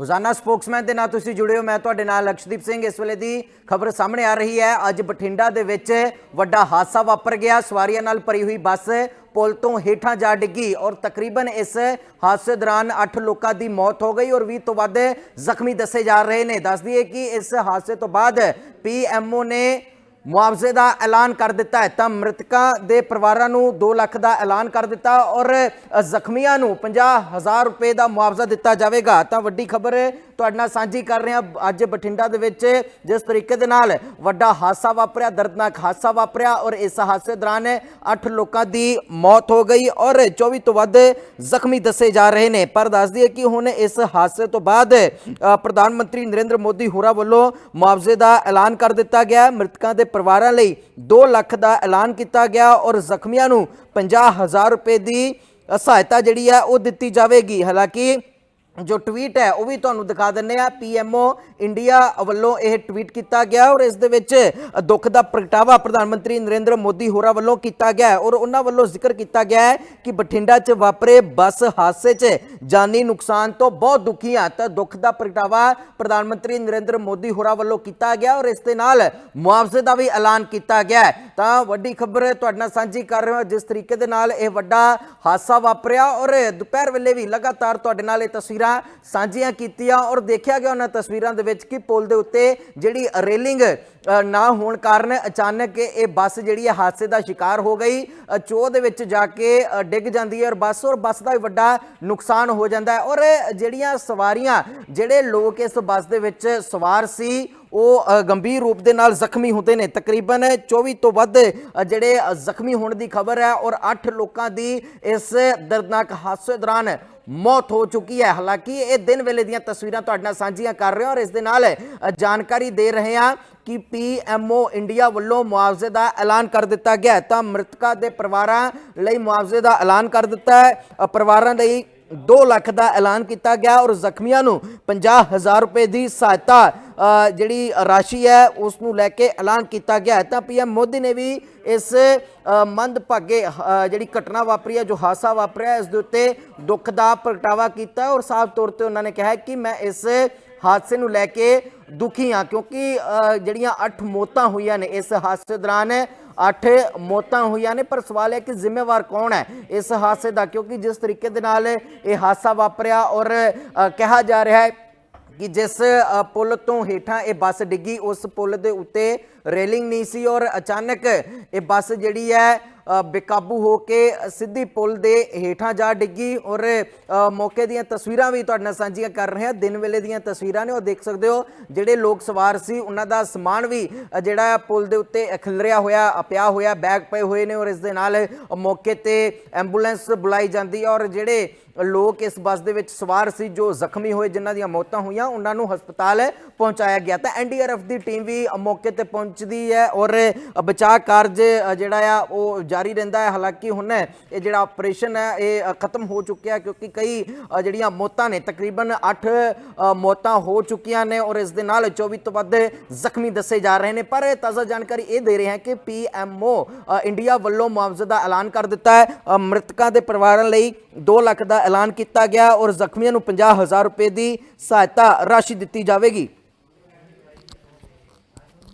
ਰੋਜ਼ਾਨਾ ਸਪੋਕਸਮੈਨ ਦੇ ਨਾਲ ਤੁਸੀਂ ਜੁੜੇ ਹੋ। ਮੈਂ ਤੁਹਾਡੇ ਨਾਲ ਲਕਸ਼ਦੀਪ ਸਿੰਘ। ਇਸ ਵੇਲੇ ਦੀ ਖਬਰ ਸਾਹਮਣੇ ਆ ਰਹੀ ਹੈ। ਅੱਜ ਬਠਿੰਡਾ ਦੇ ਵਿੱਚ ਵੱਡਾ ਹਾਦਸਾ ਵਾਪਰ ਗਿਆ। ਸਵਾਰੀਆਂ ਨਾਲ ਭਰੀ ਹੋਈ ਬੱਸ ਪੁਲ ਤੋਂ ਹੇਠਾਂ ਜਾ ਡਿੱਗੀ ਔਰ ਤਕਰੀਬਨ ਇਸ ਹਾਦਸੇ ਦੌਰਾਨ 8 ਲੋਕਾਂ ਦੀ ਮੌਤ ਹੋ ਗਈ ਔਰ 20 ਤੋਂ ਵੱਧ ਜ਼ਖਮੀ ਦੱਸੇ ਜਾ ਰਹੇ ਨੇ। ਦੱਸ ਦਈਏ ਕਿ ਇਸ ਹਾਦਸੇ ਤੋਂ ਬਾਅਦ ਪੀਐਮਓ ਨੇ ਮੁਆਵਜ਼ੇ ਦਾ ਐਲਾਨ ਕਰ ਦਿੱਤਾ ਹੈ। ਤਾਂ ਮ੍ਰਿਤਕਾਂ ਦੇ ਪਰਿਵਾਰਾਂ ਨੂੰ 2 ਲੱਖ ਦਾ ਐਲਾਨ ਕਰ ਦਿੱਤਾ ਔਰ ਜ਼ਖਮੀਆਂ ਨੂੰ 50000 ਰੁਪਏ ਦਾ ਮੁਆਵਜ਼ਾ ਦਿੱਤਾ ਜਾਵੇਗਾ। ਤਾਂ ਵੱਡੀ ਖਬਰ ਤੁਹਾਡੇ ਨਾਲ ਸਾਂਝੀ ਕਰ ਰਹੇ ਹਾਂ। ਅੱਜ ਬਠਿੰਡਾ ਦੇ ਵਿੱਚ ਜਿਸ ਤਰੀਕੇ ਦੇ ਨਾਲ ਵੱਡਾ ਹਾਦਸਾ ਵਾਪਰਿਆ, ਦਰਦਨਾਕ ਹਾਦਸਾ ਵਾਪਰਿਆ ਔਰ ਇਸ ਹਾਦਸੇ ਦੌਰਾਨ 8 ਲੋਕਾਂ ਦੀ ਮੌਤ ਹੋ ਗਈ ਔਰ 24 ਤੋਂ ਵੱਧ ਜ਼ਖਮੀ ਦੱਸੇ ਜਾ ਰਹੇ ਨੇ। ਪਰ ਦੱਸ ਦਈਏ ਕਿ ਹੁਣ ਇਸ ਹਾਦਸੇ ਤੋਂ ਬਾਅਦ ਪ੍ਰਧਾਨ ਮੰਤਰੀ ਨਰਿੰਦਰ ਮੋਦੀ ਹੋਰਾਂ ਵੱਲੋਂ ਮੁਆਵਜ਼ੇ ਦਾ ਐਲਾਨ ਕਰ ਦਿੱਤਾ ਗਿਆ। ਹੈ। ਮ੍ਰਿਤਕਾਂ ਦੇ ਪਰਿਵਾਰਾਂ ਲਈ 2 ਲੱਖ ਦਾ ਐਲਾਨ ਕੀਤਾ ਗਿਆ ਔਰ ਜ਼ਖਮੀਆਂ ਨੂੰ 50000 ਰੁਪਏ ਦੀ ਸਹਾਇਤਾ ਜਿਹੜੀ ਹੈ ਉਹ ਦਿੱਤੀ ਜਾਵੇਗੀ। ਹਾਲਾਂਕਿ ਜੋ ਟਵੀਟ ਹੈ, ਉਹ ਵੀ ਤੁਹਾਨੂੰ ਦਿਖਾ ਦਿੰਨੇ ਆ ਪੀਐਮਓ ਇੰਡੀਆ ਵੱਲੋਂ ਇਹ ਟਵੀਟ ਕੀਤਾ ਗਿਆ ਔਰ ਇਸ ਦੇ ਵਿੱਚ ਦੁੱਖ ਦਾ ਪ੍ਰਗਟਾਵਾ ਪ੍ਰਧਾਨ ਮੰਤਰੀ ਨਰਿੰਦਰ ਮੋਦੀ ਹੋਰਾਂ ਵੱਲੋਂ ਕੀਤਾ ਗਿਆ ਔਰ ਉਹਨਾਂ ਵੱਲੋਂ ਜ਼ਿਕਰ ਕੀਤਾ ਗਿਆ ਹੈ ਕਿ ਬਠਿੰਡਾ 'ਚ ਵਾਪਰੇ ਬੱਸ ਹਾਦਸੇ 'ਚ ਜਾਨੀ ਨੁਕਸਾਨ ਤੋਂ ਬਹੁਤ ਦੁਖੀ ਆ ਤਾਂ ਦੁੱਖ ਦਾ ਪ੍ਰਗਟਾਵਾ ਪ੍ਰਧਾਨ ਮੰਤਰੀ ਨਰਿੰਦਰ ਮੋਦੀ ਹੋਰਾਂ ਵੱਲੋਂ ਕੀਤਾ ਗਿਆ ਔਰ ਇਸ ਦੇ ਨਾਲ ਮੁਆਵਜ਼ੇ ਦਾ ਵੀ ਐਲਾਨ ਕੀਤਾ ਗਿਆ ਤਾਂ ਵੱਡੀ ਖਬਰ ਤੁਹਾਡੇ ਨਾਲ ਸਾਂਝੀ ਕਰ ਰਹੇ ਹਾਂ। ਜਿਸ ਤਰੀਕੇ ਦੇ ਨਾਲ ਇਹ ਵੱਡਾ ਹਾਦਸਾ ਵਾਪਰਿਆ ਔਰ ਦੁਪਹਿਰ ਵੇਲੇ ਵੀ ਲਗਾਤਾਰ ਤੁਹਾਡੇ ਨਾਲ ਇਹ ਤਸਵੀਰਾਂ ਸਾਂਝੀਆਂ ਕੀਤੀਆਂ ਔਰ ਦੇਖਿਆ ਗਿਆ ਉਹਨਾਂ ਤਸਵੀਰਾਂ ਦੇ ਵਿੱਚ ਕਿ ਪੁਲ ਦੇ ਉੱਤੇ ਜਿਹੜੀ ਰੇਲਿੰਗ ਨਾ ਹੋਣ ਕਾਰਨ ਅਚਾਨਕ ਇਹ ਬੱਸ ਜਿਹੜੀ ਹੈ ਹਾਦਸੇ ਦਾ ਸ਼ਿਕਾਰ ਹੋ ਗਈ। ਅ, ਚੋਹ ਦੇ ਵਿੱਚ ਜਾ ਕੇ ਡਿੱਗ ਜਾਂਦੀ ਹੈ ਔਰ ਬੱਸ ਔਰ ਬੱਸ ਦਾ ਵੀ ਵੱਡਾ ਨੁਕਸਾਨ ਹੋ ਜਾਂਦਾ ਹੈ। ਔਰ ਜਿਹੜੀਆਂ ਸਵਾਰੀਆਂ ਜਿਹੜੇ ਲੋਕ ਇਸ ਬੱਸ ਦੇ ਵਿੱਚ ਸਵਾਰ ਸੀ ਉਹ ਗੰਭੀਰ ਰੂਪ ਦੇ ਨਾਲ ਜ਼ਖਮੀ ਹੁੰਦੇ ਨੇ। ਤਕਰੀਬਨ 24 ਤੋਂ ਵੱਧ ਜਿਹੜੇ ਜ਼ਖਮੀ ਹੋਣ ਦੀ ਖਬਰ ਹੈ ਔਰ 8 ਲੋਕਾਂ ਦੀ ਇਸ ਦਰਦਨਾਕ ਹਾਦਸੇ ਦੌਰਾਨ ਮੌਤ ਹੋ ਚੁੱਕੀ ਹੈ। ਹਾਲਾਂਕਿ ਇਹ ਦਿਨ ਵੇਲੇ ਦੀਆਂ ਤਸਵੀਰਾਂ ਤੁਹਾਡੇ ਨਾਲ ਸਾਂਝੀਆਂ ਕਰ ਰਹੇ ਹਾਂ ਔਰ ਇਸ ਦੇ ਨਾਲ ਜਾਣਕਾਰੀ ਦੇ ਰਹੇ ਹਾਂ ਕਿ ਪੀਐਮਓ ਇੰਡੀਆ ਵੱਲੋਂ ਮੁਆਵਜ਼ੇ ਦਾ ਐਲਾਨ ਕਰ ਦਿੱਤਾ ਗਿਆ ਤਾਂ ਮ੍ਰਿਤਕਾਂ ਦੇ ਪਰਿਵਾਰਾਂ ਲਈ ਮੁਆਵਜ਼ੇ ਦਾ ਐਲਾਨ ਕਰ ਦਿੱਤਾ ਹੈ। ਪਰਿਵਾਰਾਂ ਲਈ 2 ਲੱਖ ਦਾ ਐਲਾਨ ਕੀਤਾ ਗਿਆ ਔਰ ਜ਼ਖਮੀਆਂ ਨੂੰ 50000 ਰੁਪਏ ਦੀ ਸਹਾਇਤਾ ਜਿਹੜੀ ਰਾਸ਼ੀ ਹੈ ਉਸ ਨੂੰ ਲੈ ਕੇ ਐਲਾਨ ਕੀਤਾ ਗਿਆ ਹੈ। ਤਾਂ ਪੀਐਮ ਮੋਦੀ ਨੇ ਵੀ ਇਸ ਅ, ਮੰਦਭਾਗੇ ਜਿਹੜੀ ਘਟਨਾ ਵਾਪਰੀ ਹੈ ਜੋ ਹਾਦਸਾ ਵਾਪਰਿਆ ਇਸ ਦੇ ਉੱਤੇ ਦੁੱਖ ਦਾ ਪ੍ਰਗਟਾਵਾ ਕੀਤਾ ਔਰ ਸਾਫ਼ ਤੌਰ ਤੇ ਉਹਨਾਂ ਨੇ ਕਿਹਾ ਕਿ ਮੈਂ ਇਸ ਹਾਦਸੇ ਨੂੰ ਲੈ ਕੇ ਦੁਖੀ ਹਾਂ ਕਿਉਂਕਿ ਜਿਹੜੀਆਂ 8 ਮੌਤਾਂ ਹੋਈਆਂ ਨੇ ਇਸ ਹਾਦਸੇ ਦੌਰਾਨ 8 ਮੌਤਾਂ ਹੋਈਆਂ ਨੇ। ਪਰ ਸਵਾਲ ਹੈ ਕਿ ਜ਼ਿੰਮੇਵਾਰ ਕੌਣ ਹੈ ਇਸ ਹਾਦਸੇ ਦਾ ਕਿਉਂਕਿ ਜਿਸ ਤਰੀਕੇ ਦੇ ਨਾਲ ਇਹ ਹਾਦਸਾ ਵਾਪਰਿਆ ਔਰ ਕਿਹਾ ਜਾ ਰਿਹਾ ਹੈ ਕਿ ਜਿਸ ਪੁਲ ਤੋਂ ਹੇਠਾਂ ਇਹ ਬੱਸ ਡਿੱਗੀ, ਉਸ ਪੁਲ ਦੇ ਉੱਤੇ ਰੇਲਿੰਗ ਨਹੀਂ ਸੀ ਔਰ ਅਚਾਨਕ ਇਹ ਬੱਸ ਜਿਹੜੀ ਹੈ ਬੇਕਾਬੂ ਹੋ ਕੇ ਸਿੱਧੀ ਪੁਲ ਦੇ ਹੇਠਾਂ ਜਾ ਡਿੱਗੀ ਔਰ ਮੌਕੇ ਦੀਆਂ ਤਸਵੀਰਾਂ ਵੀ ਤੁਹਾਡੇ ਨਾਲ ਸਾਂਝੀਆਂ ਕਰ ਰਹੇ ਹਾਂ। ਦਿਨ ਵੇਲੇ ਦੀਆਂ ਤਸਵੀਰਾਂ ਨੇ, ਉਹ ਦੇਖ ਸਕਦੇ ਹੋ। ਜਿਹੜੇ ਲੋਕ ਸਵਾਰ ਸੀ, ਉਹਨਾਂ ਦਾ ਸਮਾਨ ਵੀ ਜਿਹੜਾ ਪੁਲ ਦੇ ਉੱਤੇ ਖਿਲਰਿਆ ਹੋਇਆ, ਪਿਆ ਹੋਇਆ, ਬੈਗ ਪਏ ਹੋਏ ਨੇ ਔਰ ਇਸ ਦੇ ਨਾਲ ਮੌਕੇ ਤੇ ਐਂਬੂਲੈਂਸ ਬੁਲਾਈ ਜਾਂਦੀ ਹੈ ਔਰ ਜਿਹੜੇ ਲੋਕ ਇਸ ਬੱਸ ਦੇ ਵਿੱਚ ਸਵਾਰ ਸੀ, ਜੋ ਜ਼ਖਮੀ ਹੋਏ, ਜਿਨ੍ਹਾਂ ਦੀਆਂ ਮੌਤਾਂ ਹੋਈਆਂ, ਉਹਨਾਂ ਨੂੰ ਹਸਪਤਾਲ ਪਹੁੰਚਾਇਆ ਗਿਆ। ਤਾਂ ਐਨਡੀਆਰਐਫ ਦੀ ਟੀਮ ਵੀ ਮੌਕੇ ਤੇ ਪਹੁੰਚਦੀ ਹੈ ਔਰ ਬਚਾਅ ਕਾਰਜ ਜਿਹੜਾ ਆ, ਉਹ ਜਾਰੀ ਰਹਿੰਦਾ ਹੈ। ਹਾਲਾਂਕਿ ਹੁਣ ਇਹ ਜਿਹੜਾ ਆਪਰੇਸ਼ਨ ਹੈ, ਇਹ ਖਤਮ ਹੋ ਚੁੱਕਿਆ ਕਿਉਂਕਿ ਕਈ ਜਿਹੜੀਆਂ ਮੌਤਾਂ ਨੇ, ਤਕਰੀਬਨ 8 ਮੌਤਾਂ ਹੋ ਚੁੱਕੀਆਂ ਨੇ ਔਰ ਇਸ ਦੇ ਨਾਲ 24 ਤੋਂ ਵੱਧ ਜ਼ਖਮੀ ਦੱਸੇ ਜਾ ਰਹੇ ਨੇ। ਪਰ ਤਾਜ਼ਾ ਜਾਣਕਾਰੀ ਇਹ ਦੇ ਰਹੇ ਹਾਂ ਕਿ ਪੀਐਮਓ ਇੰਡੀਆ ਵੱਲੋਂ ਮੁਆਵਜ਼ੇ ਦਾ ਐਲਾਨ ਕਰ ਦਿੱਤਾ ਹੈ। ਮ੍ਰਿਤਕਾਂ ਦੇ ਪਰਿਵਾਰਾਂ ਲਈ 2 ਲੱਖ ਦਾ ਐਲਾਨ ਕੀਤਾ ਗਿਆ ਔਰ ਜ਼ਖਮੀਆਂ ਨੂੰ 50000 ਰੁਪਏ ਦੀ ਸਹਾਇਤਾ ਰਾਸ਼ੀ ਦਿੱਤੀ ਜਾਵੇਗੀ।